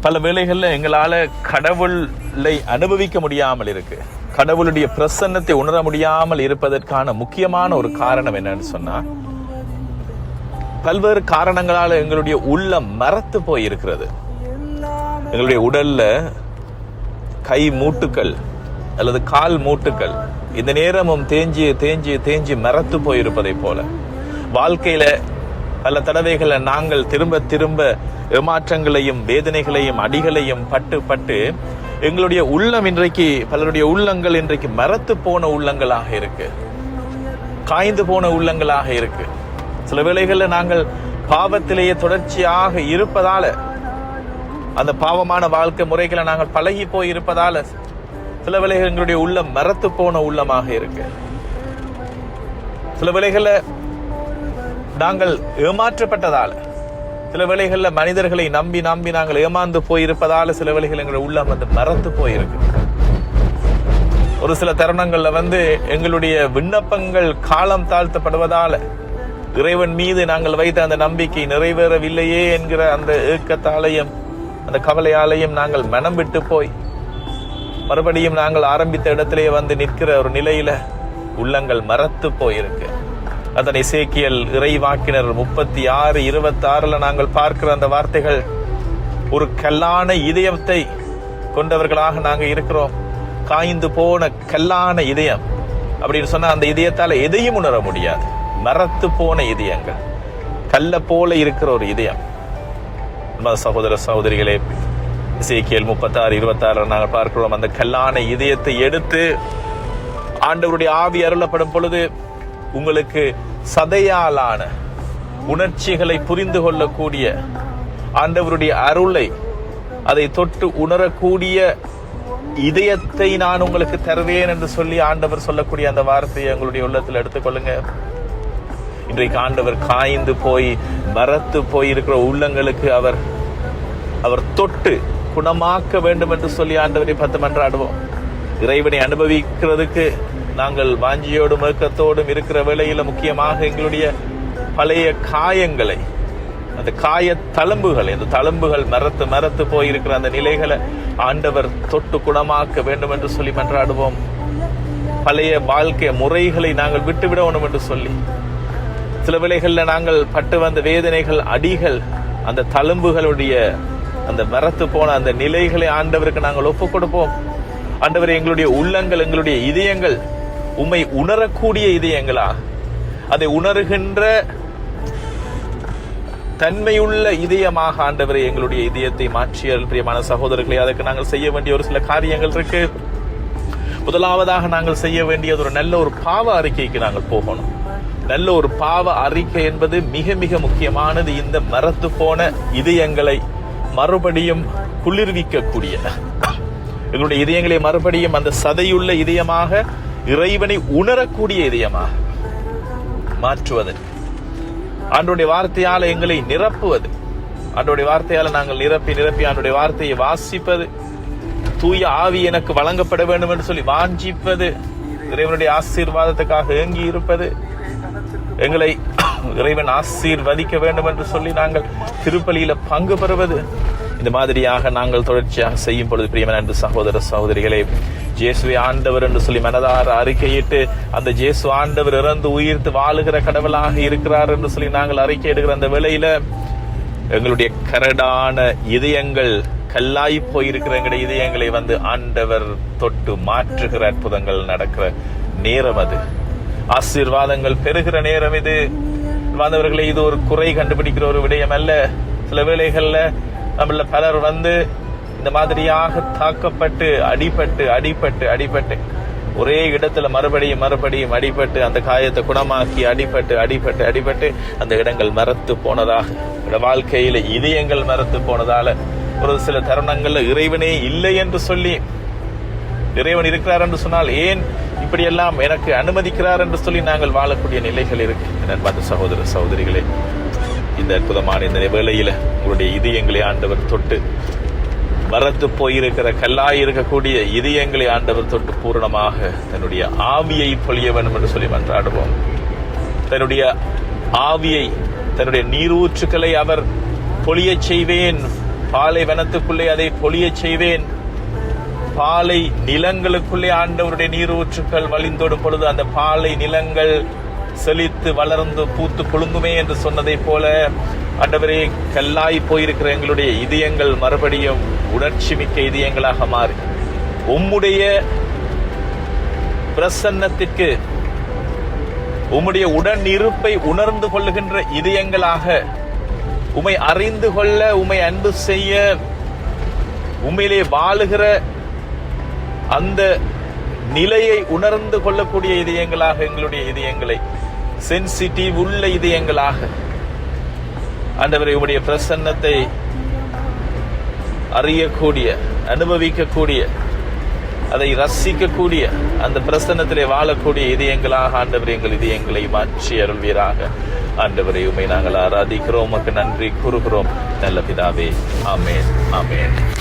பல வேளைகளில் எங்களால் கடவுளை அனுபவிக்க முடியாமல் இருக்கு. கடவுளுடைய பிரசன்னத்தை உணர முடியாமல் இருப்பதற்கான முக்கியமான ஒரு காரணம் என்னன்னு சொன்னா பல்வேறு காரணங்களால் எங்களுடைய உள்ளம் மரத்து போய் இருக்கிறது எங்களுடைய உடல்ல கை மூட்டுக்கள் அல்லது கால் மூட்டுக்கள் இந்த நேரமும் தேஞ்சி தேஞ்சி தேஞ்சி மரத்து போயிருப்பதை போல. வாழ்க்கையில பல தடவைகளை நாங்கள் திரும்ப திரும்ப ஏமாற்றங்களையும் வேதனைகளையும் அடிகளையும் பட்டு பட்டு எங்களுடைய உள்ளம் இன்றைக்கு பலருடைய உள்ளங்கள் இன்றைக்கு மரத்து போன உள்ளங்களாக இருக்கு. காய்ந்து போன உள்ளங்களாக இருக்கு. சில வேளைகளில் நாங்கள் பாவத்திலேயே தொடர்ச்சியாக இருப்பதால அந்த பாவமான வாழ்க்கை முறைகளை நாங்கள் பழகி போய் இருப்பதால சில வேளைகள் எங்களுடைய உள்ளம் மரத்து போன உள்ளமாக இருக்கு. சில வேளைகள்ல நாங்கள் ஏமாற்றப்பட்டதால சில வேளைகளில் மனிதர்களை நம்பி நம்பி நாங்கள் ஏமாந்து போயிருப்பதால சில வேளைகள் எங்களுடைய உள்ளம் வந்து மறந்து போயிருக்கு. ஒரு சில தருணங்களில் வந்து எங்களுடைய விண்ணப்பங்கள் காலம் தாழ்த்தப்படுவதால இறைவன் மீது நாங்கள் வைத்த அந்த நம்பிக்கை நிறைவேறவில்லையே என்கிற அந்த ஏக்கத்தாலையும் அந்த கவலையாலையும் நாங்கள் மனம் விட்டு போய் மறுபடியும் நாங்கள் ஆரம்பித்த இடத்திலே வந்து நிற்கிற ஒரு நிலையில உள்ளங்கள் மறத்து போயிருக்கு. அதனை சேக்கியல் இறைவாக்கினர் முப்பத்தி ஆறு இருபத்தி ஆறுல நாங்கள் பார்க்கிற அந்த வார்த்தைகள் ஒரு கல்லான இதயத்தை கொண்டவர்களாக நாங்கள் இருக்கிறோம். காய்ந்து போன கல்லான இதயம். அப்படின்னு சொன்னா அந்த இதயத்தால எதையும் உணர முடியாது. மரத்து போன இதயங்கள். கல்ல போல இருக்கிற ஒரு இதயம். சகோதர சகோதரிகளே இசைக்கியல் முப்பத்தாறு இருபத்தாறு நாங்கள் பார்க்கிறோம் அந்த கல்லான இதயத்தை எடுத்து ஆண்டவருடைய ஆவி அருளப்படும் பொழுது உங்களுக்கு சதையாலான உணர்ச்சிகளை புரிந்து கொள்ளக்கூடிய ஆண்டவருடைய அருளை அதை தொட்டு உணரக்கூடிய இதயத்தை நான் உங்களுக்கு தருவேன் என்று சொல்லி ஆண்டவர் சொல்லக்கூடிய அந்த வார்த்தையை உங்களுடைய உள்ளத்தில் எடுத்துக்கொள்ளுங்க. இன்றைக்கு ஆண்டவர் காய்ந்து போய் மரத்து போய் இருக்கிற உள்ளங்களுக்கு அவர் அவர் தொட்டு குணமாக்க வேண்டும் என்று சொல்லி ஆண்டவரை பத்து மன்றாடுவோம். இறைவனை அனுபவிக்கிறதுக்கு நாங்கள் வாஞ்சியோடும் ஏக்கத்தோடும் இருக்கிற வேளையில் முக்கியமாக எங்களுடைய பழைய காயங்களை அந்த காய தழும்புகளை அந்த தழும்புகள் மரத்து மரத்து போயிருக்கிற அந்த நிலைகளை ஆண்டவர் தொட்டு குணமாக்க வேண்டும் என்று சொல்லி மன்றாடுவோம். பழைய வாழ்க்கை முறைகளை நாங்கள் விட்டுவிடணும் என்று சொல்லி சில விலைகளில் நாங்கள் பட்டு வந்த வேதனைகள் அடிகள் அந்த தழும்புகளுடைய அந்த மரத்து போன அந்த நிலைகளை ஆண்டவருக்கு நாங்கள் ஒப்புக் கொடுப்போம் ஆண்டவர் எங்களுடைய உள்ளங்கள் எங்களுடைய இதயங்கள் உண்மை உணரக்கூடிய இதயங்களா? அதை உணர்கின்ற தன்மையுள்ள இதயமாக ஆண்டவரை எங்களுடைய இதயத்தை மாற்றியல் பிரியமான சகோதரர்களே அதற்கு நாங்கள் செய்ய வேண்டிய ஒரு சில காரியங்கள் இருக்கு. முதலாவதாக நாங்கள் செய்ய வேண்டியது ஒரு நல்ல ஒரு பாவ அறிக்கைக்கு நாங்கள் போகணும். நல்ல ஒரு பாவ அறிக்கை என்பது மிக மிக முக்கியமானது. இந்த மரத்து போன இதயங்களை மறுபடியும் குளிர்விக்கக்கூடிய எங்களுடைய இதயங்களை மறுபடியும் அந்த சதையுள்ள இதயமாக இறைவனை உணரக்கூடிய இதயமா? மாற்றுவது. அன்றைய வார்த்தையால எங்களை நிரப்புவது. அன்றைய வார்த்தையால நாங்கள் நிரப்பி நிரப்பி அன்றைய வார்த்தையை வாசிப்பது. தூய ஆவி எனக்கு வழங்கப்பட வேண்டும் என்று சொல்லி வாஞ்சிப்பது. இறைவனுடைய ஆசீர்வாதத்துக்காக ஏங்கி இருப்பது. எங்களை இறைவன் ஆசீர்வதிக்க வேண்டும் என்று சொல்லி நாங்கள் திருப்பலியில பங்கு பெறுவது. இந்த மாதிரியாக நாங்கள் தொடர்ச்சியாக செய்யும் பொழுது பிரியமன் அன்பு சகோதர சகோதரிகளே ஜேசுவை ஆண்டவர் என்று சொல்லி மனதார அறிக்கையிட்டு அந்த ஜேசு ஆண்டவர் இறந்து உயிர்த்து வாழுகிற கடவுளாக இருக்கிறார் என்று சொல்லி நாங்கள் அறிக்கை எடுக்கிற அந்த வேளையில எங்களுடைய கரடான இதயங்கள் கல்லாய் போயிருக்கிற எங்களுடைய இதயங்களை வந்து ஆண்டவர் தொட்டு மாற்றுகிற அற்புதங்கள் நடக்கிற நேரம் அது. ஆசீர்வாதங்கள் பெறுகிற நேரம் இது. வந்தவர்களை இது ஒரு குறை கண்டுபிடிக்கிற ஒரு விடயம் அல்ல. சில வேளைகள்ல நம்மள பலர் வந்து இந்த மாதிரியாக தாக்கப்பட்டு அடிபட்டு அடிபட்டு அடிபட்டு ஒரே இடத்துல மறுபடியும் மறுபடியும் அடிபட்டு அந்த காயத்தை குணமாக்கி அடிபட்டு அடிபட்டு அடிபட்டு அந்த இடங்கள் மறத்து போனதாக வாழ்க்கையில இதயங்கள் மறத்து போனதால ஒரு சில தருணங்கள்ல இறைவனே இல்லை என்று சொல்லி இறைவன் இருக்கிறார் என்று சொன்னால் ஏன் இப்படியெல்லாம் எனக்கு அனுமதிக்கிறார் என்று சொல்லி நாங்கள் வாழக்கூடிய நிலைகள் இருக்கு. நண்பர் சகோதர சகோதரிகளே இந்த அற்புதமான இந்த வேளையில உங்களுடைய இதயங்களை ஆண்டவர் தொட்டு மரத்து போயிருக்கிற கல்லாய் இருக்கக்கூடிய இதயங்களை ஆண்டவர் தொட்டு பூரணமாக தன்னுடைய ஆவியை பொழிய வேண்டும் என்று சொல்லி மன்றாடுவோம். தன்னுடைய ஆவியை தன்னுடைய நீரூற்றுக்களை அவர் பொழிய செய்வேன். பாலைவனத்துக்குள்ளே அதை பொழியச் செய்வேன். பாலை நிலங்களுக்குள்ளே ஆண்டவருடைய நீரூற்றுக்கள் வழிந்தோடும் பொழுது அந்த பாலை நிலங்கள் செழித்து வளர்ந்து பூத்து குலுங்குமே என்று சொன்னதை போல ஆண்டவரே கல்லாய் போயிருக்கிற எங்களுடைய இதயங்கள் மறுபடியும் உணர்ச்சி மிக்க இதயங்களாக மாறி. உம்முடைய பிரசன்னத்திற்கு உம்முடைய உடன் இருப்பை உணர்ந்து கொள்ளுகின்ற இதயங்களாக உமை அறிந்து கொள்ள உமை அன்பு செய்ய உண்மையிலே வாழுகிற அந்த நிலையை உணர்ந்து கொள்ளக்கூடிய இதயங்களாக எங்களுடைய இதயங்களை சென்சிட்டிவ் உள்ள இதயங்களாக. ஆண்டவரை உடைய பிரசன்னத்தை அறியக்கூடிய அனுபவிக்கக்கூடிய அதை ரசிக்கக்கூடிய அந்த பிரசன்னத்திலே வாழக்கூடிய இதயங்களாக ஆண்டவர் எங்கள் இதயங்களை மாற்றி அருள்வீராக. ஆண்டவரை உமை நாங்கள் ஆராதிக்கிறோம். உமக்கு நன்றி கூறுகிறோம். நல்ல பிதாவே ஆமேன் ஆமேன்.